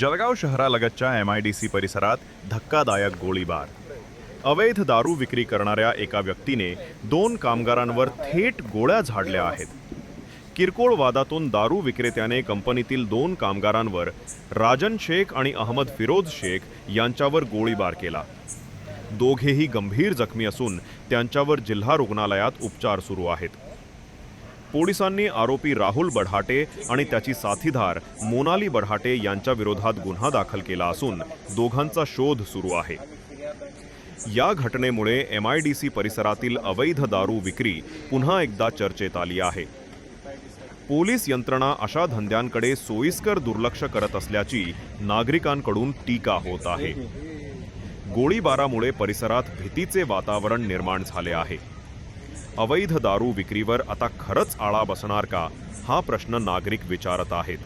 जळगाव शहरालगतच्या M I D C परिसरात धक्कादायक गोळीबार. अवैध दारू विक्री करणाऱ्या एका व्यक्तीने दोन कामगारांवर थेट गोळ्या झाडल्या आहेत. किरकोळ वादातून दारू विक्रेत्याने कंपनीतील दोन कामगारांवर राजन शेख आणि अहमद फिरोज शेख यांच्यावर गोळीबार केला. दोघेही गंभीर जखमी असून त्यांच्यावर जिल्हा रुग्णालयात उपचार सुरू आहेत. पोलिसांनी आरोपी राहुल बढाटे आणि त्याची साथीदार मोनाली बढाटे यांच्या विरोधात गुन्हा दाखल केला असून दोघांचा शोध सुरू आहे. या घटनेमुळे एम आय डी सी परिसरातील अवैध दारू विक्री पुन्हा एकदा चर्चेत आली आहे. पोलीस यंत्रणा अशा धंद्यांकडे सोयीस्कर दुर्लक्ष करत असल्याची नागरिकांकडून टीका होत आहे. गोळीबारामुळे परिसरात भीतीचे वातावरण निर्माण झाले आहे. अवैध दारू विक्रीवर आता खरंच आळा बसणार का? हा प्रश्न नागरिक विचारत आहेत.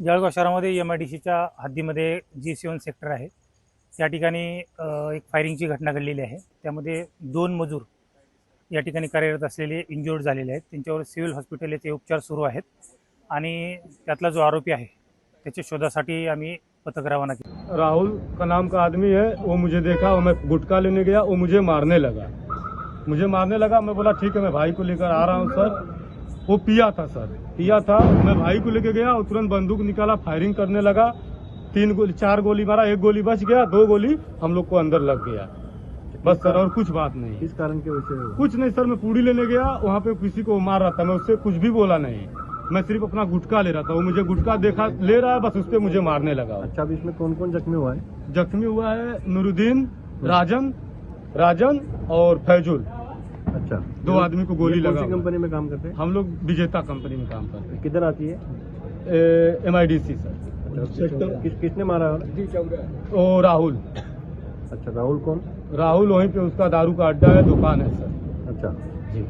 जळगाव शहरामध्ये एम आय डी सीच्या हद्दीमध्ये जी सेवन सेक्टर आहे. त्या ठिकाणी एक फायरिंगची घटना घडलेली आहे. त्यामध्ये दोन मजूर या ठिकाणी कार्यरत असलेले इंज्युअर्ड झालेले आहेत. त्यांच्यावर सिव्हिल हॉस्पिटल येथे उपचार सुरू आहेत. आणि त्यातला जो आरोपी आहे त्याच्या शोधासाठी आम्ही पथक रवाना केलं राहुल का नाम का आदमी है वो मुझे देखा और मैं गुटखा लेने गया वो मुझे मारने लगा। मुझे मारने लगा मैं बोला ठीक है मैं भाई को लेकर आ रहा हूँ सर। वो पिया था सर। पिया था मैं भाई को लेकर गया और तुरंत बंदूक निकाला फायरिंग करने लगा। तीन गोली चार गोली मारा एक गोली बच गया दो गोली हम लोग को अंदर लग गया। बस सर और कुछ बात नहीं। इस कारण के वजह से कुछ नहीं सर मैं पूड़ी लेने गया वहाँ पे किसी को मार रहा था मैं उससे कुछ भी बोला नहीं। मैं सिर्फ़ अपना गुटखा ले रहा था वो मुझे गुटखा देखा ले रहा है बस उस पर मुझे मारने लगा अच्छा अभी इसमें कौन कौन जख्मी हुआ है? जख्मी हुआ है नूरुद्दीन राजन राजन और फैजुल। अच्छा। दो आदमी को गोली लगा है। कंपनी में काम करते हैं? हम लोग विजेता कंपनी में काम करते किधर आती है? M I D C sir. अच्छा, किस किसने मारा? है ओ राहुल। अच्छा राहुल कौन? राहुल वहीं पे उसका दारू का अड्डा है दुकान है सर। अच्छा। जी।